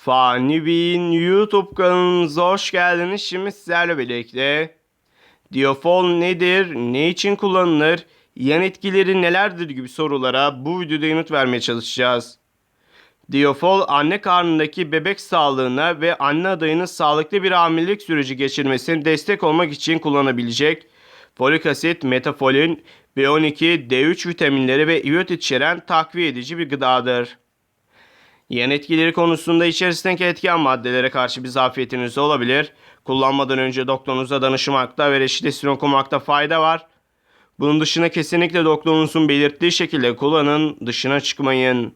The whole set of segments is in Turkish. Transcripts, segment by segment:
Fani Bey'in YouTube kanalımıza hoş geldiniz. Şimdi sizlerle birlikte Diofol nedir, ne için kullanılır, yan etkileri nelerdir gibi sorulara bu videoda yanıt vermeye çalışacağız. Diofol anne karnındaki bebek sağlığına ve anne adayının sağlıklı bir hamilelik süreci geçirmesine destek olmak için kullanabilecek folik asit, metafolin, B12, D3 vitaminleri ve iot içeren takviye edici bir gıdadır. Yan etkileri konusunda içerisindeki etken maddelere karşı bir zafiyetiniz olabilir. Kullanmadan önce doktorunuza danışmakta ve reçetesini okumakta fayda var. Bunun dışında kesinlikle doktorunuzun belirttiği şekilde kullanın, dışına çıkmayın.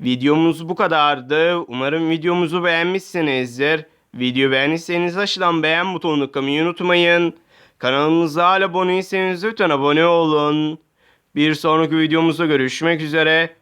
Videomuz bu kadardı. Umarım videomuzu beğenmişsinizdir. Video beğendiyseniz aşağıdan beğen butonunu tıklamayı unutmayın. Kanalımıza hala abone değilseniz lütfen abone olun. Bir sonraki videomuzda görüşmek üzere.